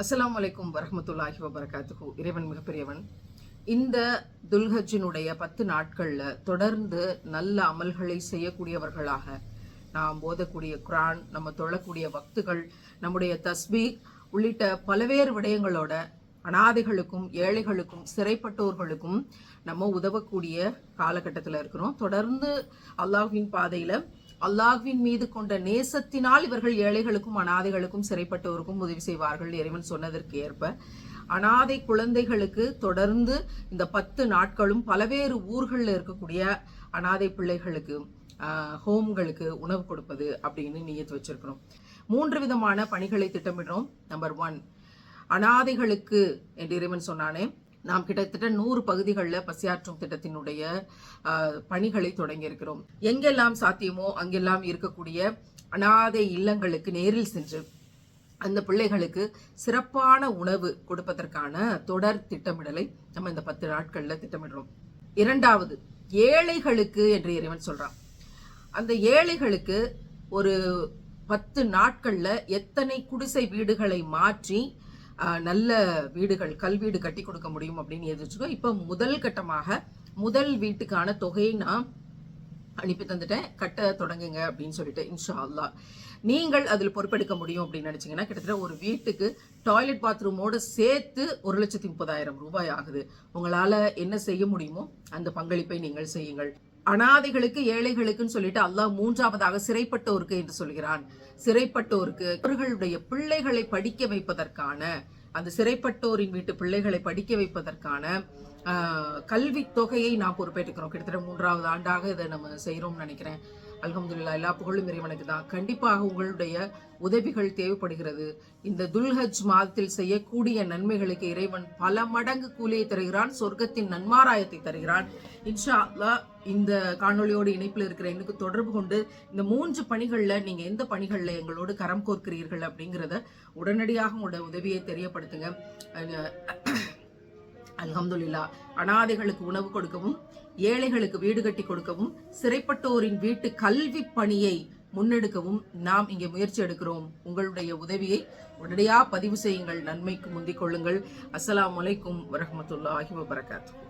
அஸ்லாம் வலைக்கும் வரமத்துல்லாஹி வபரகாத்துஹு. இறைவன் மிகப்பெரியவன். இந்த துல்ஹஜினுடைய பத்து நாட்களில் தொடர்ந்து நல்ல அமல்களை செய்யக்கூடியவர்களாக நாம் ஓதக்கூடிய குரான் நம்ம தொழக்கூடிய வக்துகள் நம்முடைய தஸ்பீ உள்ளிட்ட பல்வேறு விடயங்களோட அனாதைகளுக்கும் ஏழைகளுக்கும் சிறைப்பட்டோர்களுக்கும் நம்ம உதவக்கூடிய காலகட்டத்தில் இருக்கிறோம். தொடர்ந்து அல்லாஹின் பாதையில் அல்லாஹ்வின் மீது கொண்ட நேசத்தினால் இவர்கள் ஏழைகளுக்கும் அனாதைகளுக்கும் சிறைப்பட்டோருக்கும் உதவி செய்வார்கள் இறைவன் சொன்னதற்கு ஏற்ப. அனாதை குழந்தைகளுக்கு தொடர்ந்து இந்த பத்து நாட்களும் பல்வேறு ஊர்களில் இருக்கக்கூடிய அனாதை பிள்ளைகளுக்கு ஹோம்களுக்கு உணவு கொடுப்பது அப்படின்னு நியத்து வச்சிருக்கிறோம். மூன்று விதமான பணிகளை திட்டமிடுறோம். நம்பர் ஒன் அனாதைகளுக்கு என்று இறைவன் சொன்னானே நாம் கிட்டத்தட்ட நூறு பகுதிகளில் பசியாற்றும் திட்டத்தினுடைய ஆஹ், பணிகளை தொடங்கி இருக்கிறோம் எங்கெல்லாம் சாத்தியமோ அங்கெல்லாம் இருக்கக்கூடிய அனாதை இல்லங்களுக்கு நேரில் சென்று அந்த பிள்ளைகளுக்கு சிறப்பான உணவு கொடுப்பதற்கான தொடர் திட்டமிடலை நம்ம இந்த பத்து நாட்கள்ல திட்டமிடுறோம். இரண்டாவது ஏழைகளுக்கு என்று இறைவன் சொல்றான். அந்த ஏழைகளுக்கு ஒரு பத்து நாட்கள்ல எத்தனை குடிசை வீடுகளை மாற்றி நல்ல வீடுகள் கல்வீடு கட்டி கொடுக்க முடியும் அப்படின்னு எதிர்ச்சுக்கோ இப்போ முதல் கட்டமாக முதல் வீட்டுக்கான தொகையை நான் அனுப்பி தந்துட்டேன். கட்ட தொடங்குங்க அப்படின்னு சொல்லிட்டு இன்ஷா அல்லா நீங்கள் அதில் பொறுப்பெடுக்க முடியும் அப்படின்னு நினச்சிங்கன்னா கிட்டத்தட்ட ஒரு வீட்டுக்கு டாய்லெட் பாத்ரூமோடு சேர்த்து ஒரு லட்சத்தி முப்பதாயிரம் ரூபாய் ஆகுது. உங்களால் என்ன செய்ய முடியுமோ அந்த பங்களிப்பை நீங்கள் செய்யுங்கள். அனாதைகளுக்கு ஏழைகளுக்குன்னு சொல்லிட்டு அல்லாஹ் மூன்றாவதாக சிறைப்பட்டோருக்கு என்று சொல்கிறான். சிறைப்பட்டோருக்கு அவர்களுடைய பிள்ளைகளை படிக்க வைப்பதற்கான அந்த சிறைப்பட்டோரின் வீட்டு பிள்ளைகளை படிக்க வைப்பதற்கான கல்வி கல்வித் தொகையை நான் பொறுப்பேற்றுக்கிறோம். கிட்டத்தட்ட மூன்றாவது ஆண்டாக இதை நம்ம செய்கிறோம்னு நினைக்கிறேன். அல்ஹம்துல்லா எல்லா புகழும் இறைவனுக்கு தான். கண்டிப்பாக உங்களுடைய உதவிகள் தேவைப்படுகிறது. இந்த துல்ஹஜ் மாதத்தில் செய்யக்கூடிய நன்மைகளுக்கு இறைவன் பல மடங்கு கூலியை தருகிறான் சொர்க்கத்தின் நன்மாராயத்தை தருகிறான். இன்ஷா அல்லா இந்த காணொளியோடு இணைப்பில் இருக்கிற எனக்கு தொடர்பு கொண்டு இந்த மூன்று பணிகளில் நீங்கள் எந்த பணிகளில் எங்களோடு கரம் கோர்க்கிறீர்கள் அப்படிங்கிறத உடனடியாக உங்களோட உதவியை தெரியப்படுத்துங்க. அல்ஹம்துல்லா அனாதைகளுக்கு உணவு கொடுக்கவும் ஏழைகளுக்கு வீடு கட்டி கொடுக்கவும் சிறைப்பட்டோரின் வீட்டு கல்வி பணியை முன்னெடுக்கவும் நாம் இங்கே முயற்சி எடுக்கிறோம். உங்களுடைய உதவியை உடனடியாக பதிவு செய்யுங்கள். நன்மைக்கு முந்திக் கொள்ளுங்கள். அஸ்லாம் வலைக்கும் வரமத்துல்லாஹி வபரகாத்துஹு.